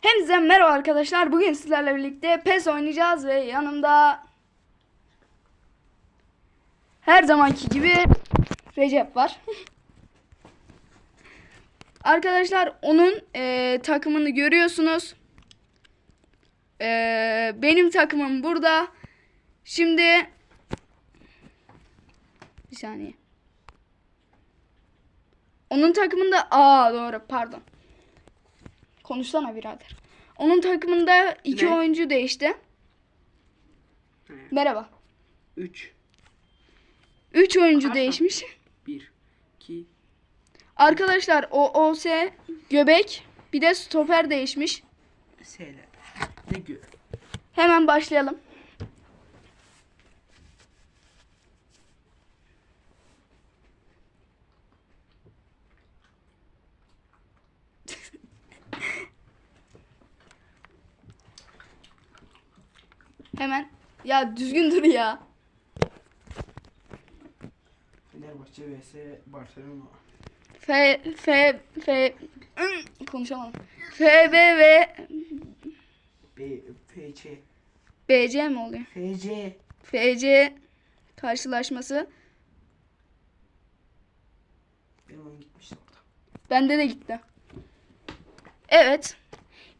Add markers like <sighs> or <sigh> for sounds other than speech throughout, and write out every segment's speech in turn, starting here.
Hepinize merhaba arkadaşlar. Bugün sizlerle birlikte PES oynayacağız ve yanımda her zamanki gibi Recep var. <laughs> arkadaşlar onun e, takımını görüyorsunuz. E, benim takımım burada. Şimdi bir saniye. Onun takımında aa doğru pardon. Konuşsana birader. Onun takımında iki Ne? oyuncu değişti. Merhaba. 3, Üç oyuncu Pardon. değişmiş. 1, 2, Arkadaşlar o OS göbek bir de stoper değişmiş. S'ler. Ne gö? Hemen başlayalım. Hemen ya düzgün dur ya. Fenerbahçe vs Barcelona. F F F Ih, konuşamadım. FB ve B, FC, BC mi oluyor? FC. FC karşılaşması. Benim oyun gitmişti orada. Bende de gitti. Evet.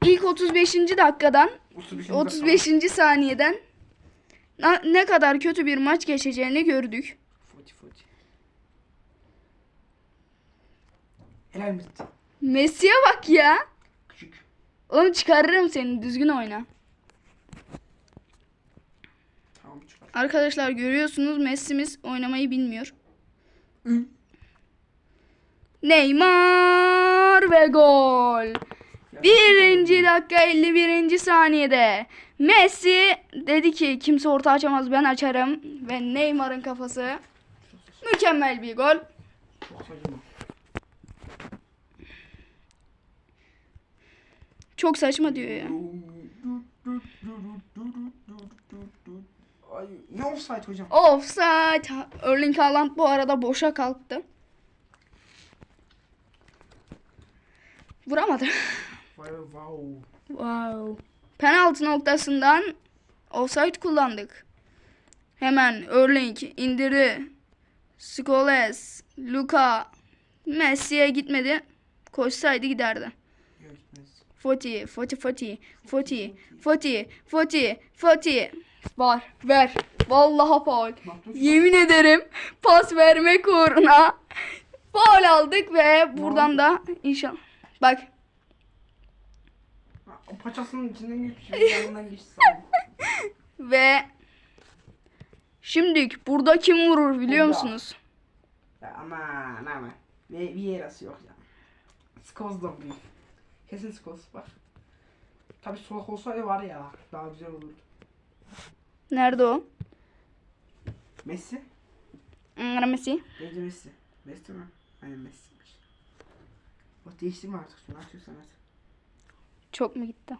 İlk 35. dakikadan 35. 35. saniyeden ne kadar kötü bir maç geçeceğini gördük. Foti foti. Helal mi? Messi'ye bak ya. Küçük. Oğlum çıkarırım seni. Düzgün oyna. Tamam çıkar. Arkadaşlar görüyorsunuz Messi'miz oynamayı bilmiyor. Neymar ve gol. Birinci dakika 51. saniyede Messi dedi ki kimse orta açamaz ben açarım ve Neymar'ın kafası mükemmel bir gol. Çok saçma. Diyor ya. Ay ne offside hocam? Offside. Erling Haaland bu arada boşa kalktı. Vuramadı. <laughs> Wow. Wow. Penaltı noktasından offside kullandık. Hemen Erling indirdi. Scholes, Luka, Messi'ye gitmedi. Koşsaydı giderdi. Foti, Foti, Foti, Foti, Foti, Foti, Foti. Var, ver. Vallahi faul. Yemin ederim pas vermek uğruna faul aldık ve buradan da inşallah. Bak O paçasının içinden geçmiş. Yanından geçti sandım. <laughs> ve şimdilik burada kim vurur biliyor Burada. musunuz? Aman aman. Ve bir yerası yok ya. Skoz'dan büyük. Kesin Skoz bak. Tabi solak olsaydı var ya daha güzel olurdu. Nerede o? Messi? Hmm, Messi. Bence Messi. Messi mi? Aynen Messi'ymiş. Bak değiştirme artık şunu atıyorsan at. Çok mu gitti?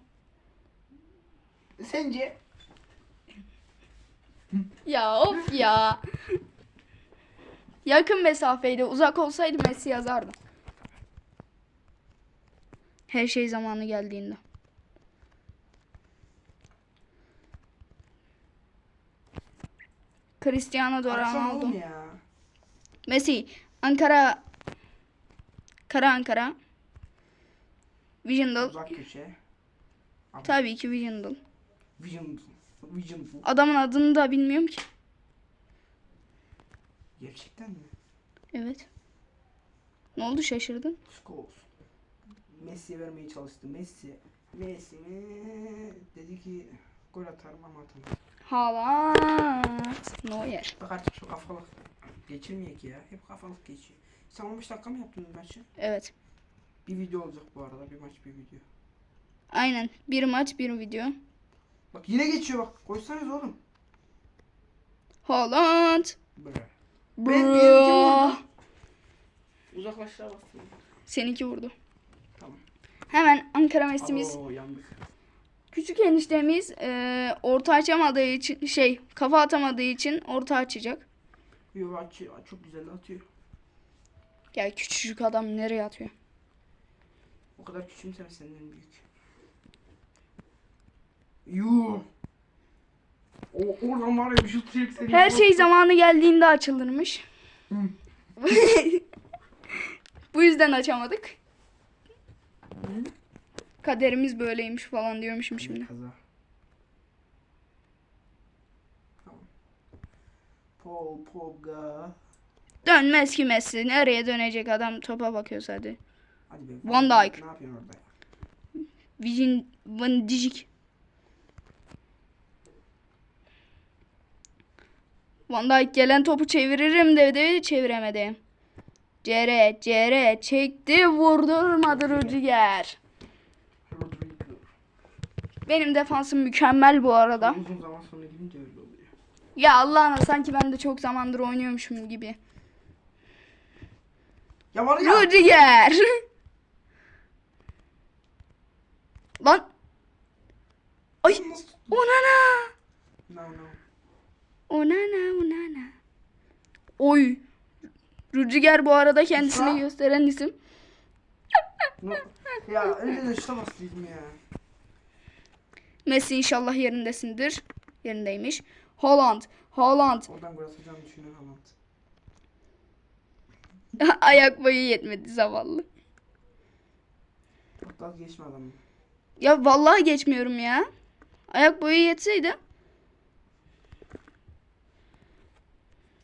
Sence? Ya of ya. Yakın mesafeydi. Uzak olsaydı Messi yazardı. Her şey zamanı geldiğinde. Cristiano Ronaldo. Messi. Ankara. Kara Ankara. Vision'dal. Uzak köşe. Tabii ki. Vision. Vision. Adamın adını da bilmiyorum ki. Gerçekten mi? Evet. Ne oldu şaşırdın? Skoz. Messi'ye vermeye çalıştı. Messi. Messi mi? Dedi ki gol atarım ama atamam. Haaland. Neuer. Bak artık şu kafalık geçirmeyek ya. Hep kafalık geçiyor. Sen 15 dakika mı yaptın maçı? Evet. Bir video olacak bu arada. Bir maç bir video. Aynen. Bir maç bir video. Bak yine geçiyor bak. Koysanız oğlum. Haaland. Bre. Ben bir Bro. vurdum. Uzaklaştıra bastım. Seninki vurdu. Tamam. Hemen Ankara. Oo yandık. Küçük eniştemiz e, orta açamadığı için şey kafa atamadığı için orta açacak. Yo açıyor. Çok güzel atıyor. Ya küçücük adam nereye atıyor? O kadar küçümseme senden büyük. Yuh. O, oradan var ya bir şut çeksene. Her şey zamanı geldiğinde açılırmış. Hı. <laughs> Bu yüzden açamadık. Kaderimiz böyleymiş falan diyormuşum şimdi. Kaza. Tamam. Paul Pogba. Dönmez ki Messi. Nereye dönecek adam topa bakıyor sadece. Hadi be. Van Dijk. Ne yapıyorsun orada? Vijin Van Dijk. Van Dijk gelen topu çeviririm dedi çeviremedi. Cere Cere çekti vurdurmadı Rüdiger. Benim defansım mükemmel bu arada. Uzun zaman sonra gidince öyle oluyor. Ya Allah'ına sanki ben de çok zamandır oynuyormuşum gibi. Ya var ya. Rüdiger. <laughs> Lan. Ay. Onana. No no. Onana onana. Oy. Rüdiger bu arada kendisini Sa- gösteren isim. no. Ya öyle de şuna bastıydım ya. Messi inşallah yerindesindir. Yerindeymiş. Holland. Holland. Oradan gol atacağını düşünen Haaland. <laughs> Ayak boyu yetmedi zavallı. Hatta geçme adamı. Ya vallahi geçmiyorum ya. Ayak boyu yetseydi.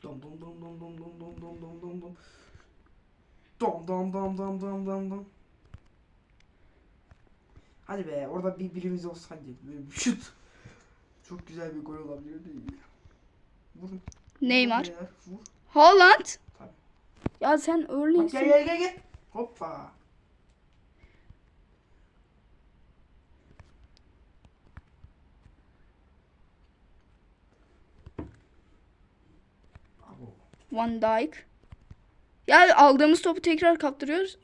Dom dom dom dom dom dom dom dom dom dom dom. Dom dom dom dom dom dom dom. Hadi be orada bir birimiz olsaydı böyle bir şut. Çok güzel bir gol olabilirdi. Vurun. Neymar. Vur. Vur. Holland. Tabii. Ya sen Erling'sin. gel gel gel gel. Hoppa. Abo. Van Dijk. Ya aldığımız topu tekrar kaptırıyoruz.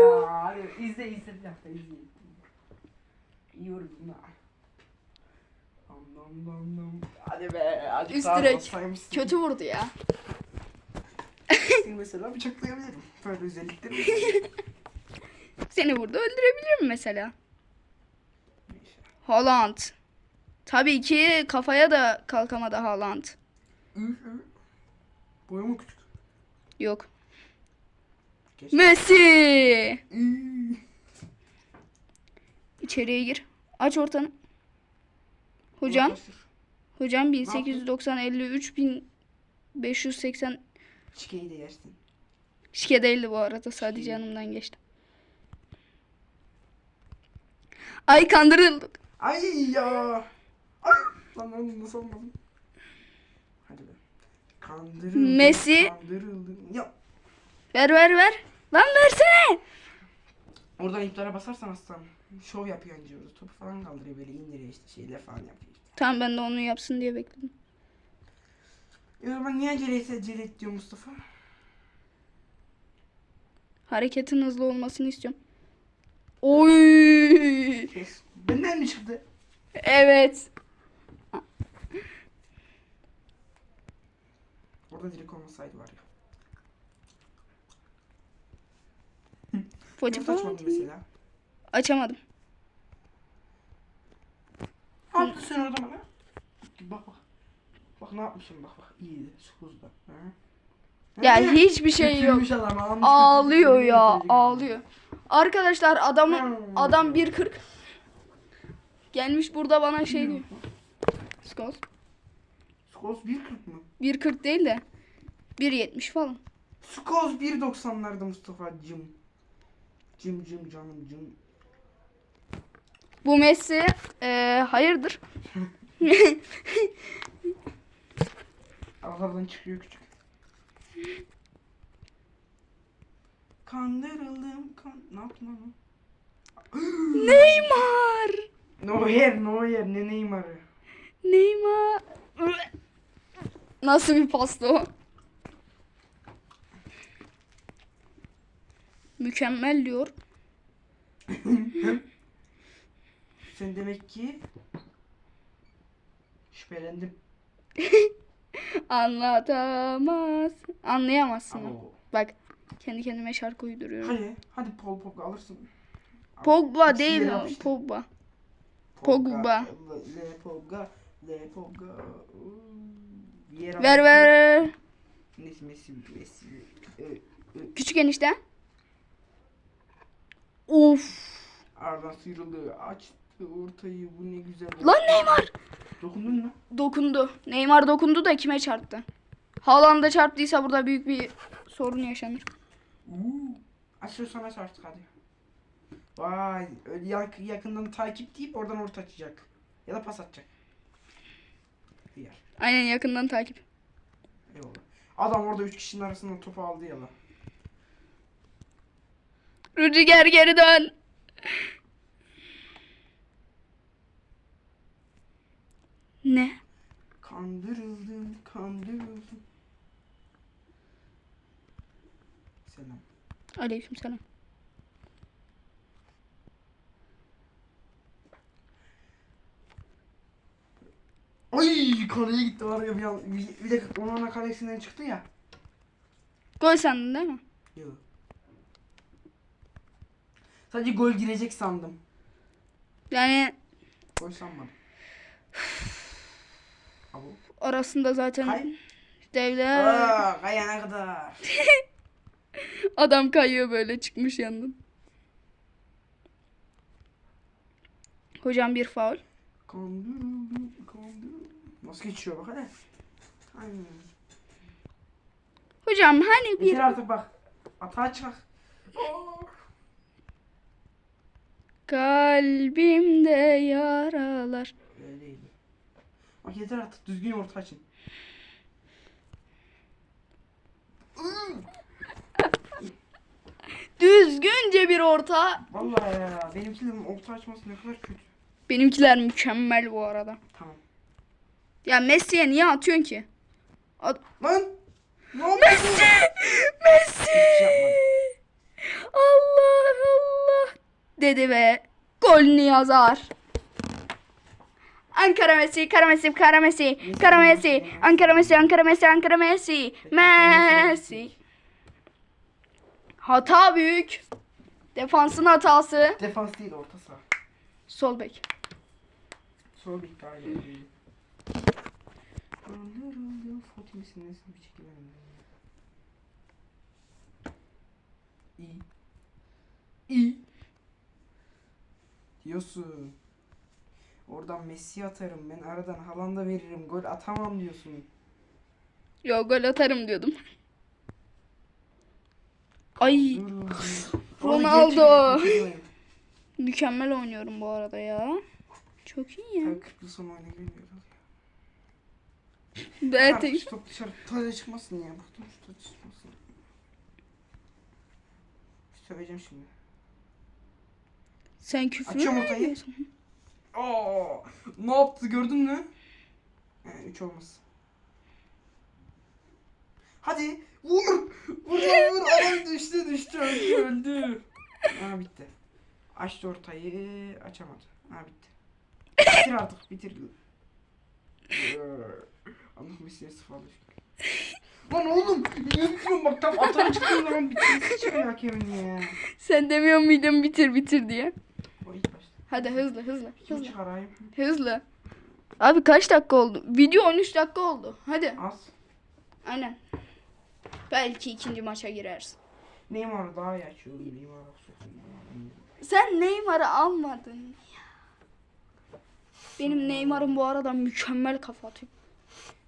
Ya hadi izle izle bir dakika izle. Dam dam dam dam. Hadi be. Hadi Üst direk. Kötü vurdu ya. Seni mesela bıçaklayabilirim. Böyle özellikleri? <laughs> Seni burada öldürebilirim mesela. Neyse. Haaland. Tabii ki kafaya da kalkamadı Haaland. Boyu mu küçük? Yok. Geç. Messi. İçeriye gir. Aç ortanı. Hocam. Hocam 1890 53 1580 Çikeyi de yersin. şike değildi bu arada sadece yanımdan geçti. Ay kandırıldık. Ay ya. Ay. Lan lan nasıl olmadı? Kandırıldım. Messi. Kandırıldım. Ya. Ver ver ver. Lan versene. Oradan iptara basarsan aslan. Şov yapıyor anca orada. Topu falan kaldırıyor böyle indiriyor işte şeyler falan yapıyor. işte. Tamam ben de onu yapsın diye bekledim. E o zaman niye acele etse acele diyor Mustafa? Hareketin hızlı olmasını istiyorum. Oy. Kes. Benden mi çıktı? Evet. Orada direkt olmasaydı var ya. Foti Nasıl açmadın mesela? Açamadım. Ne yaptın sen orada bana? Bak bak. Bak ne yapmışım bak bak. İyiydi. Sukuzda. Ha? Ya Ha? hiçbir şey yok. Götürmüş adam, almış Ağlıyor götürmüş, ya, götürecek. ağlıyor. Arkadaşlar adam Hmm. adam 1.40 gelmiş burada bana şey diyor. Skos. Skoz 1.40 mı? 1.40 değil de 1.70 falan. Skoz 1.90'larda Mustafa cım. Cım cım canım cım. Bu Messi eee, hayırdır? <laughs> Aralardan çıkıyor küçük. Kandırıldım. Kan... Ne yaptın lan? <gasps> Neymar. Neuer, Neuer. Ne Neymar'ı? Neymar. Nasıl bir pasta o? Mükemmel diyor. Sen demek ki şüphelendim. <laughs> Anlatamaz. Anlayamazsın. Abo. Bak kendi kendime şarkı uyduruyorum. Hadi, hadi Paul Pogba alırsın. Pogba İkisi değil o. yapıştı. Pogba. Pogba. Le Pogba. Le Pogba. Ver ver. Messi Messi Messi. Küçük enişte. Of. Aradan sıyrıldı. Açtı ortayı. Bu ne güzel. Lan Neymar. Dokundun mu? Dokundu. Neymar dokundu da kime çarptı? Haaland'a çarptıysa burada büyük bir sorun yaşanır. Uuu. Açıyor sana çarptık hadi. Vay. Öyle yak- yakından takip deyip oradan orta açacak. Ya da pas atacak. Diğer. Aynen yakından takip. Eyvallah. Adam orada üç kişinin arasından topu aldı ya lan. Rüdiger geri dön. Ne? Kandırıldım, kandırıldım. Selam. Aleykümselam. Ay kaleye gitti var ya bir, bir, bir de onun kalesinden çıktı ya. Gol sandın değil mi? Yok. Sadece gol girecek sandım. Yani Gol sanmadım. <sighs> Abo. arasında zaten Kay. devler. Aa, kayana kadar. <laughs> Adam kayıyor böyle çıkmış yandan. Hocam bir faul. Kandırıldım, kandırıldım. Nasıl geçiyor bak hadi. Aynen. Hocam hani bir Bitir artık bak. Atağa çık. Oh. Kalbimde yaralar. Öyle değil. Bak yeter artık düzgün orta açın. <laughs> Düzgünce bir orta. Vallahi ya benimkilerin orta açması ne kadar kötü. Benimkiler mükemmel bu arada. Tamam. Ya Messi'ye niye atıyorsun ki? At Lan! Ne oldu? Messi! Messi! şey. Allah Allah dedi ve golünü yazar. Ankara Messi, Kara Messi, Kara Messi, Kara Messi, Ankara Messi, Ankara Messi, Ankara Messi, Messi. Hata büyük. Defansın hatası. Defans değil orta saha. Sol bek. Sol bir daha iyi. İyi. İyi. Diyorsun. Oradan Messi atarım ben aradan Haaland'a veririm gol atamam diyorsun. Yo gol atarım diyordum. Ay. Ronaldo. Mükemmel oynuyorum bu arada ya. Çok iyi ya. Tabii 40 yıl sonra. Ben Artık tek- şu top dışarı taca çıkmasın ya. Bıktım şu taca çıkmasın. Söyleyeceğim şimdi. Sen küfür ortayı. ediyorsun? Aa, ne yaptı gördün mü? 3 olmaz. Hadi vur. Vur vur. Adam düştü düştü öldü öldü. Aa bitti. Açtı ortayı açamadı. Ha bitti. Bitir artık bitir. Allah Messi'ye sıfırlı Lan oğlum yapıyorum bak tam atağa çıktığım zaman bitirisi çıkıyor hakemin ya. Sen demiyor muydun bitir bitir diye? Hadi hızlı hızlı hızlı. Hızlı. Abi kaç dakika oldu? Video 13 dakika oldu. Hadi. Az. Aynen. Belki ikinci maça gireriz. Neymar daha iyi açıyor. Neymar sokun. Sen Neymar'ı almadın ya. Benim Neymar'ım bu arada mükemmel kafa atıyor.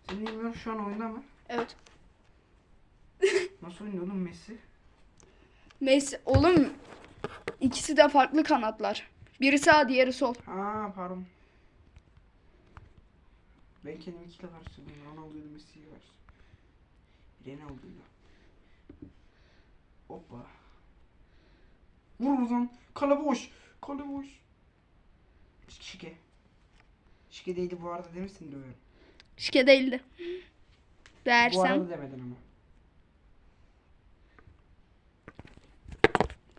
Senin Neymar şu an oyunda mı? Evet. Nasıl oynuyor oğlum Messi? Messi oğlum ikisi de farklı kanatlar. Biri sağ diğeri sol. Ha pardon. Ben kendimi ikiyle karıştırdım. Ronaldo'yu Messi'yi karıştırdım. Ronaldo'yla. Hoppa. Vur oradan. Kale boş. Kale boş. Şike. Şike değildi bu arada demişsin dövüyorum. Şike değildi. Bu Dersem arada demedin ama.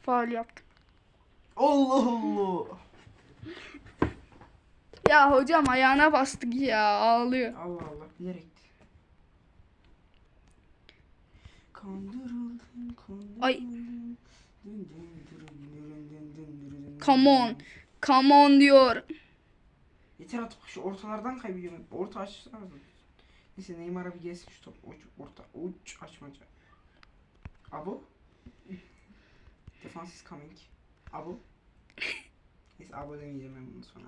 faul yaptım. Allah Allah. Ya hocam ayağına bastık ya ağlıyor. Allah Allah bilerekti. Kandırıldım, kandırıldım. Ay. Come on. Come on diyor. Yeter artık şu ortalardan kaybediyorum. Orta açsana. Neyse Neymar'a bir gelsin şu top. Uç, orta. Uç açmaca. Abu. Defense is coming. Abu. Neyse Abu demeyeceğim ben bundan sonra.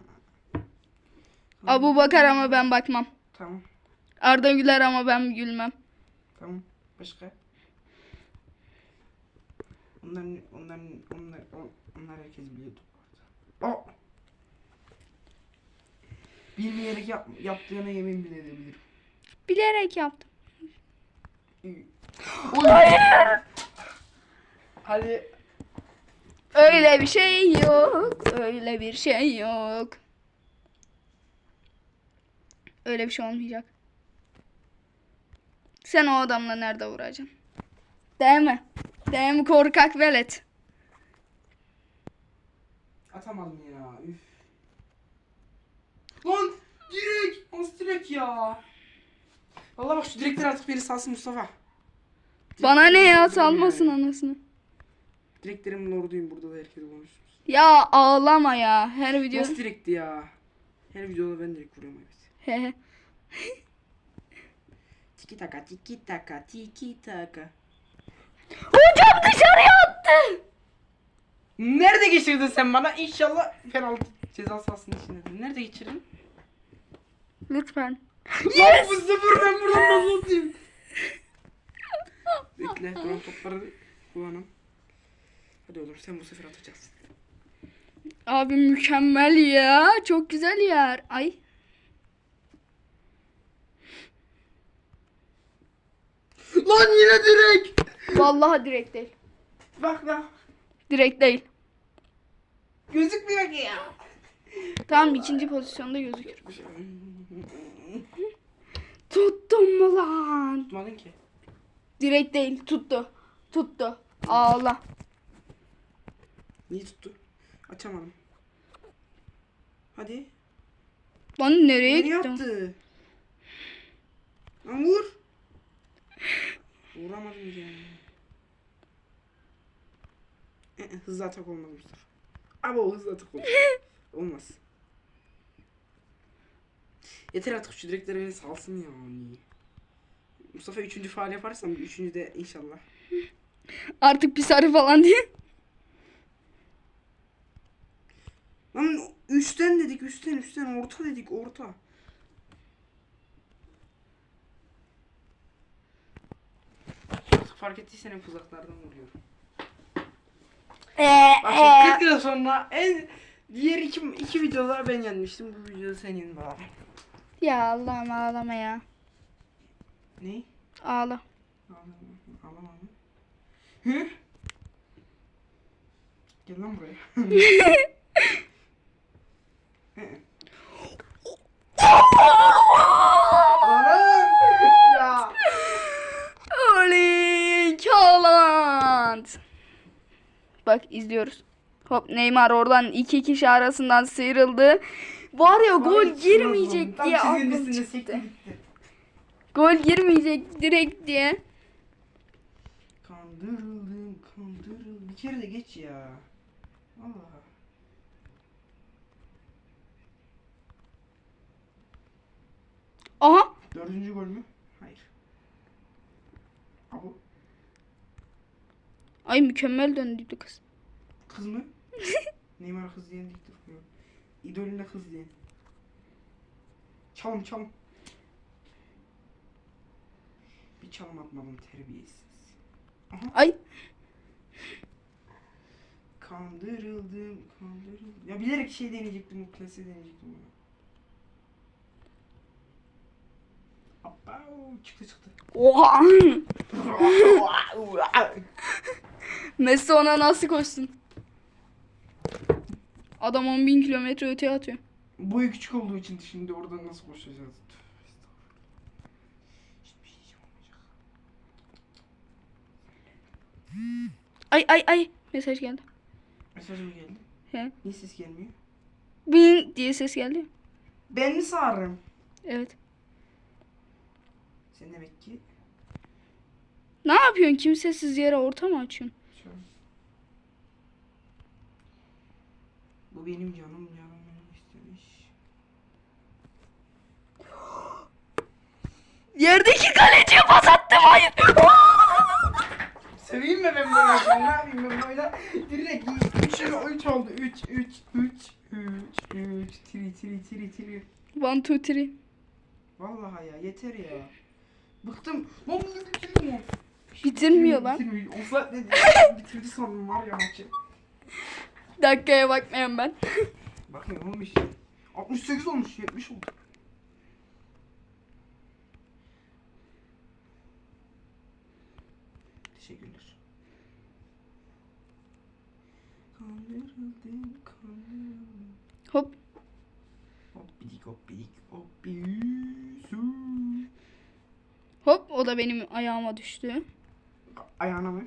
Abu bakar ama ben bakmam. Tamam. Arda güler ama ben gülmem. Tamam. Başka? Onların, onların, onlar, on- onlar herkes biliyordu. bu arada. O! Bilmeyerek yap, yaptığına yemin bile edebilirim. Bilerek yaptım. Hayır. Hadi. Öyle bir şey yok. Öyle bir şey yok. Öyle bir şey olmayacak. Sen o adamla nerede vuracaksın? Değil mi? Değil mi korkak velet? Atamadım ya. Üf. Lan direkt. Nasıl direkt ya? Vallahi bak şu direkler artık beni salsın Mustafa. Bana ne ya salmasın anasını. Direklerimin lorduyum burada da herkes konuşsun. Ya ağlama ya. Her video. Nasıl direkti ya? Her videoda ben direkt vuruyorum evet. <laughs> Tiki taka tiki taka tiki taka. Hocam dışarıya attı. Nerede geçirdin sen bana? İnşallah penaltı ceza sahasının içinde. Nerede geçirdin? Lütfen. Lan bu sıfır ben buradan nasıl atayım? <laughs> Bekle duran topları kullanın. Hadi olur sen bu sefer atacaksın. Abi mükemmel ya. Çok güzel yer. Ay. Lan yine direkt. Vallahi direkt değil. Bak bak. Direkt değil. Gözükmüyor ki ya. Tamam ikinci pozisyonda gözükür. Tuttum mu lan? Tutmadın ki. Direkt değil. Tuttu. Tuttu. Ağla. Niye tuttu? Açamadım. Hadi. Lan nereye Nereye gittim? attı? Lan vur. Vuramadım ya. Ee, hızlı atak olmaz Mustafa. Ama o hızlı atak olur. <laughs> olmaz. Yeter artık şu direkleri beni salsın ya. Mustafa üçüncü faal yaparsam üçüncü de inşallah. Artık bir sarı falan diye. Lan üstten dedik üstten üstten orta dedik orta. Fark ettiysen hep uzaklardan vuruyorum. Bak şimdi 40 yıl sonra en diğer iki, iki videoda ben yenmiştim. Bu videoda sen yendin bari. Ya Allah'ım ağlama ya. Ne? Ağla. Ağlama. Ağlama? Hı? Gel lan buraya. <laughs> Hı. Anam! ya. Haaland. Bak izliyoruz. Hop Neymar oradan iki kişi arasından sıyrıldı. Var ya gol girmeyecek diye aklım çıktı. Gol girmeyecek direkt diye. Kandırıldım, kandırıldım. Bir kere de geç ya. Allah. Aha. Dördüncü gol mü? Hayır. Abu. Ay mükemmel döndüydü kız. Kız mı? <laughs> Neymar kız diyen dik duruyor. İdolüne kız diyen. Çalım çalım. Bir çalım atmadım terbiyesiz. Ay Kandırıldım, kandırıldım. Ya bilerek şey deneyecektim, o klasiği deneyecektim onu. Hoppa, çıktı çıktı. oha. <laughs> Messi ona nasıl koşsun? Adam 10 bin kilometre öteye atıyor. Boyu küçük olduğu için şimdi oradan nasıl koşacağız? Şey. Ay ay ay mesaj geldi. Mesaj mı geldi? He. Niye ses gelmiyor? Bin diye ses geldi. Ben mi sağırım? Evet. Sen demek ki Ne yapıyorsun? Kimsesiz yere orta mı açıyorsun? Bu benim canım canım istemiş. <gasps> Yerdeki kaleciye pas attım hayır. <laughs> Seveyim mi ben böyle? ne yapayım ben böyle? Direkt 3 3 oldu. 3 3 3 3 3 tri tri tri tri. One two three. Vallahi ya yeter ya. Bıktım. Lan bunu bitirmiyor mu? Bitirmiyor lan. Bitirmiyor. O saat dedi. Bitirdi sandım var ya maçı. Dakikaya bakmayan ben. Bakayım olmuş işte. 68 olmuş 70 oldu. Teşekkürler. Hop. Hop bidik hop bidik hop bidik. Hop o da benim ayağıma düştü. Ayağına mı?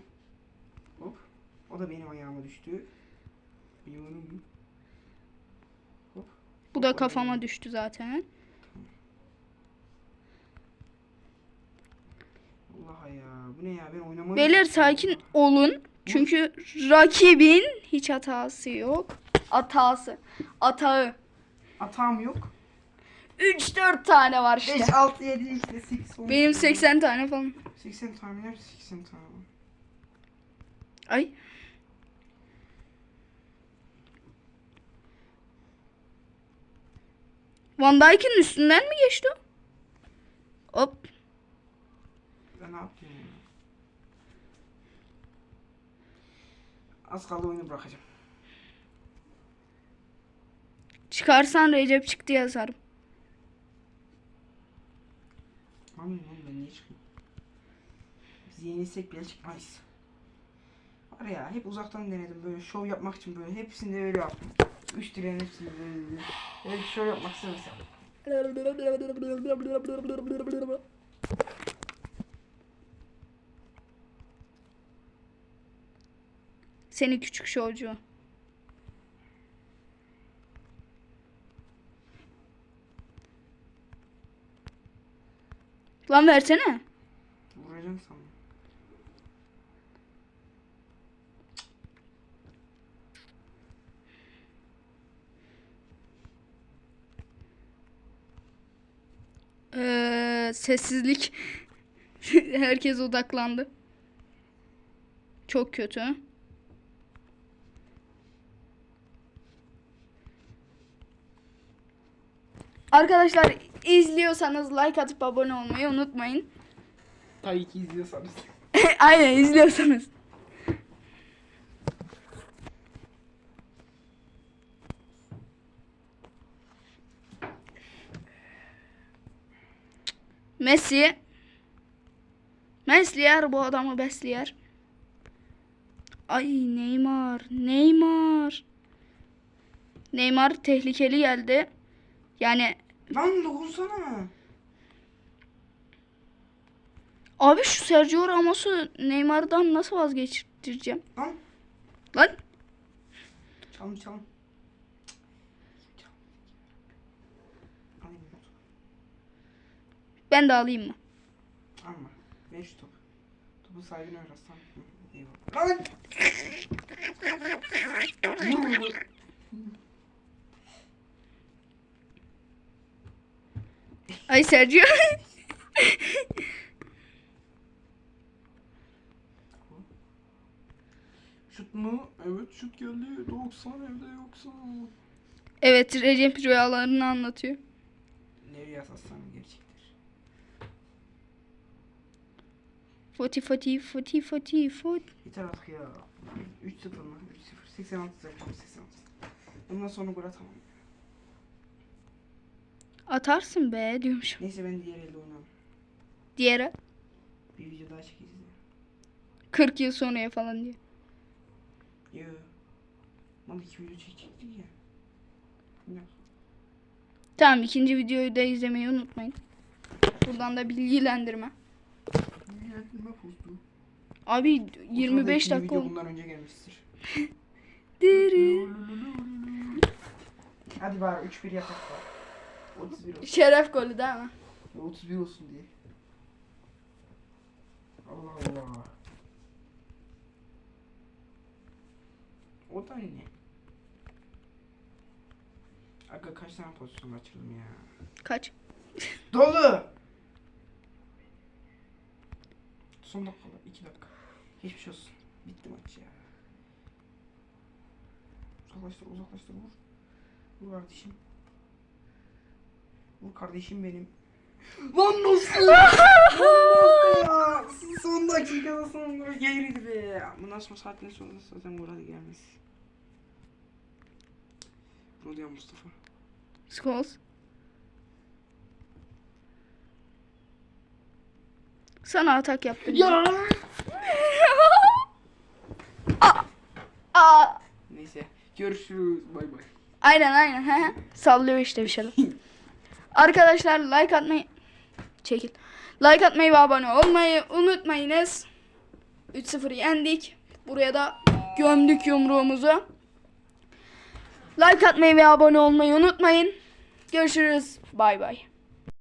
Hop. O da benim ayağıma düştü. Biliyorum. Hop. Bu da kafama düştü zaten. Allah ya. Bu ne ya? Ben oynamayı... Beyler sakin olun. Çünkü rakibin hiç hatası yok. Hatası. Atağı. Atağım yok. 3-4 tane var 5, işte. 6, 7, işte 8, 10. Benim 80 tane falan. 80 tane nerede 80 tane var? Ay. Van Dijk'in üstünden mi geçti? Hop. Ben ne yapayım ya? Az kaldı oyunu bırakacağım. Çıkarsan Recep çıktı yazarım. Amin oğlum ben niye çıkayım? Biz yenilsek bile çıkmayız. Var ya hep uzaktan denedim böyle şov yapmak için böyle hepsinde öyle yaptım. Üç direğin hepsinde böyle dedim. Böyle bir şov yapmak istemesem. Seni küçük şovcu. Lan versene. Vuracaksın sandım. Ee, sessizlik. <laughs> Herkes odaklandı. Çok kötü. Arkadaşlar izliyorsanız like atıp abone olmayı unutmayın. Tabii ki izliyorsanız. <laughs> Aynen izliyorsanız. Messi. Mesliyer bu adamı besliyer. Ay Neymar. Neymar. Neymar tehlikeli geldi. Yani Lan dokunsana. abi şu Sergio Ramos'u Neymar'dan nasıl vazgeçireceğim? Lan. Lan. Çalın. Alayım ben de alayım mı? Alma. Ver şu topu. Topu sahibine ver aslan. Eyvallah. Lan. <laughs> Vur, vur. Ay Sergio. Şut mu? Evet şut geldi. 90 evde yoksa. evet Recep rüyalarını anlatıyor. Nereye asaslanı gerçektir. Foti foti foti foti foti. Yeter artık ya. 3-0 mı? 3-0. 86 yapacağım 86. Bundan sonra gol atamam. Atarsın be diyormuşum. Neyse ben diğer elde oynarım. Diğeri Bir video daha çekeceğiz. 40 yıl sonraya falan diyor. ya. Yo. Lan iki video çekecektik ya. Ne? Tamam ikinci videoyu da izlemeyi unutmayın. Buradan da bilgilendirme. Bilgilendirme postu. Abi O sırada 25 ikinci dakika video oldu. bundan önce gelmiştir. <laughs> Diri. Hadi bari 3-1 yapak var. 31 olsun. Şeref golü değil mi? 31 olsun diye. Allah Allah. O da ne? Aga kaç tane pozisyon kaçırdım ya. Kaç? <laughs> Dolu. Son dakikalar. 2 dakika. Geçmiş olsun. Bitti maç ya. Uzaklaştır uzaklaştır vur. Vur kardeşim. Vur kardeşim benim. Lan nasıl? Nasıl ya? Son dakikada son gol gelirdi be. Bundan sonra saatten sonra zaten hadi gelmez. Rodya Mustafa. Scholes. Sana atak yaptım. Ya. <laughs> Aa, Neyse. Görüşürüz. Bay bay. aynen aynen. Sallıyor işte bir şeyler. <laughs> Arkadaşlar like atmayı çekil. Like atmayı ve abone olmayı unutmayınız. 3-0 yendik. Buraya da gömdük yumruğumuzu. Like atmayı ve abone olmayı unutmayın. Görüşürüz. Bay bay.